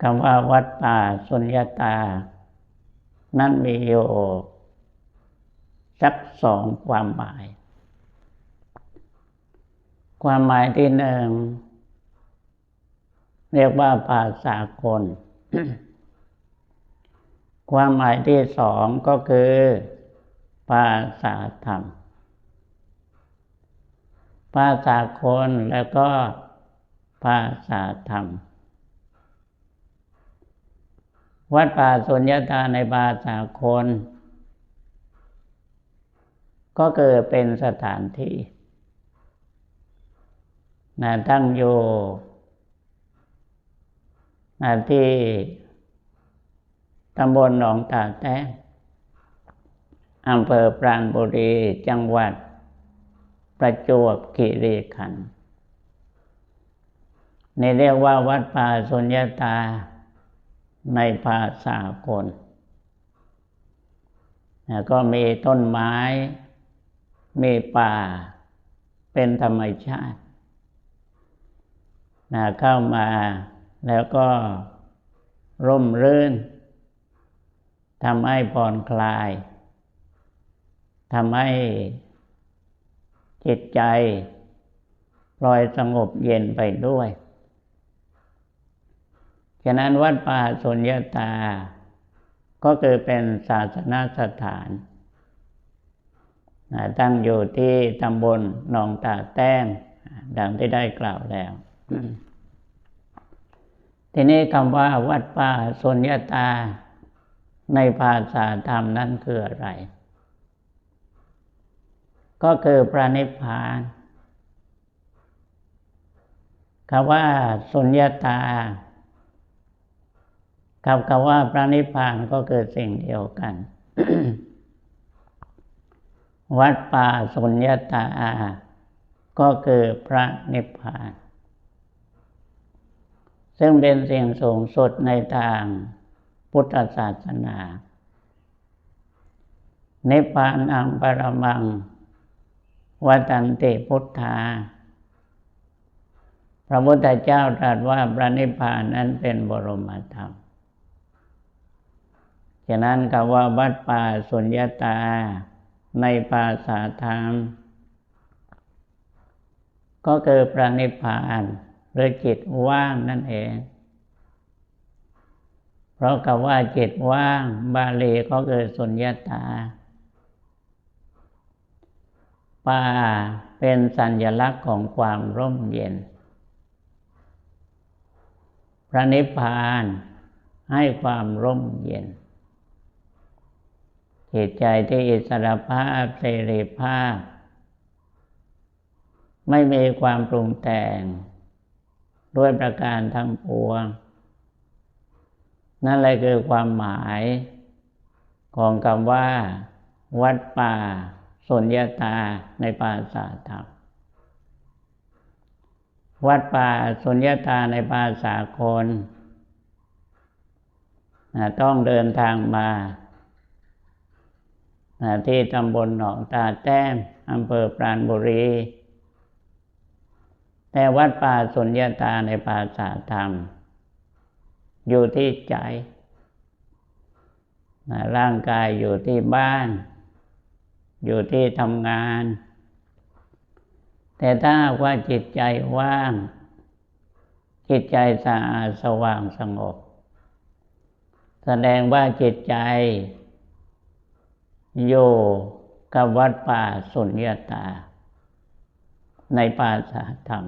คำว่าวัดป่าสุญญาตา นั่นมีอยู่สักสองความหมาย ความหมายที่หนึ่งเรียกว่าภาษากล ความหมายที่สองก็คือภาษาธรรม ภาษาคนแล้วก็ภาษาธรรม วัดป่าสุญญตาในภาษาคน ก็เกิดเป็นสถานที่นะตั้งอยู่นะที่ตำบลหนองตาแต้อำเภอปราณบุรี จังหวัด ประจวบคีรีขันธ์ในเรียกว่าวัดป่าสุญญาตา ในภาษาคนก็มีต้นไม้ มีป่า เป็นธรรมชาติเข้ามาแล้วก็ร่มรื่นทำให้ผ่อนคลายทำให้จิตใจปล่อยสงบเย็นไปด้วย ฉะนั้นวัดป่าสุญญาตา ก็คือเป็นศาสนาสถานตั้งอยู่ที่ตำบลหนองตาแต้งดังที่ได้กล่าวแล้ว ทีนี้คำว่าวัดป่าสุญญาตา ในภาษาธรรมนั้นคืออะไร ก็คือพระนิพพานคำว่าสุญญาตา คำคำว่าพระนิพพานก็คือสิ่งเดียวกัน วัดป่าสุญญาตา ก็คือพระนิพพาน ซึ่งเป็นสิ่งสูงสุดในทางพุทธศาสนา นิพพานังปรมังวัตันติพุทธา พระพุทธเจ้าตรัสว่าพระนิพพานนั้นเป็นบรมธรรม ฉะนั้นคำว่าวัดป่าสุญญาตา ในภาษาธรรม ก็คือพระนิพพานหรือจิตว่างนั่นเอง เพราะคำว่าจิตว่าง บาลีก็คือสุญญาตา ป่าเป็นสัญลักษณ์ของความร่มเย็น พระนิพพานให้ความร่มเย็น จิตใจที่อิสระภาพเสรีภาพ ไม่มีความปรุงแต่ง ด้วยประการทั้งปวง นั่นเลยคือความหมายของคำว่า วัดป่าสุญญาตาในภาษาธรรมวัดป่าสุญญาตาในภาษาคน ต้องเดินทางมา ที่ตำบลหนองตาแต้มอำเภอปราณบุรี แต่วัดป่าสุญญาตาในภาษาธรรม อยู่ที่ใจ ร่างกายอยู่ที่บ้าน อยู่ที่ทำงาน แต่ถ้าว่าจิตใจว่าง จิตใจสะอาดสว่างสงบ แสดงว่าจิตใจ โยกับวัดป่าสุญญาตา ในป่าสาธรรม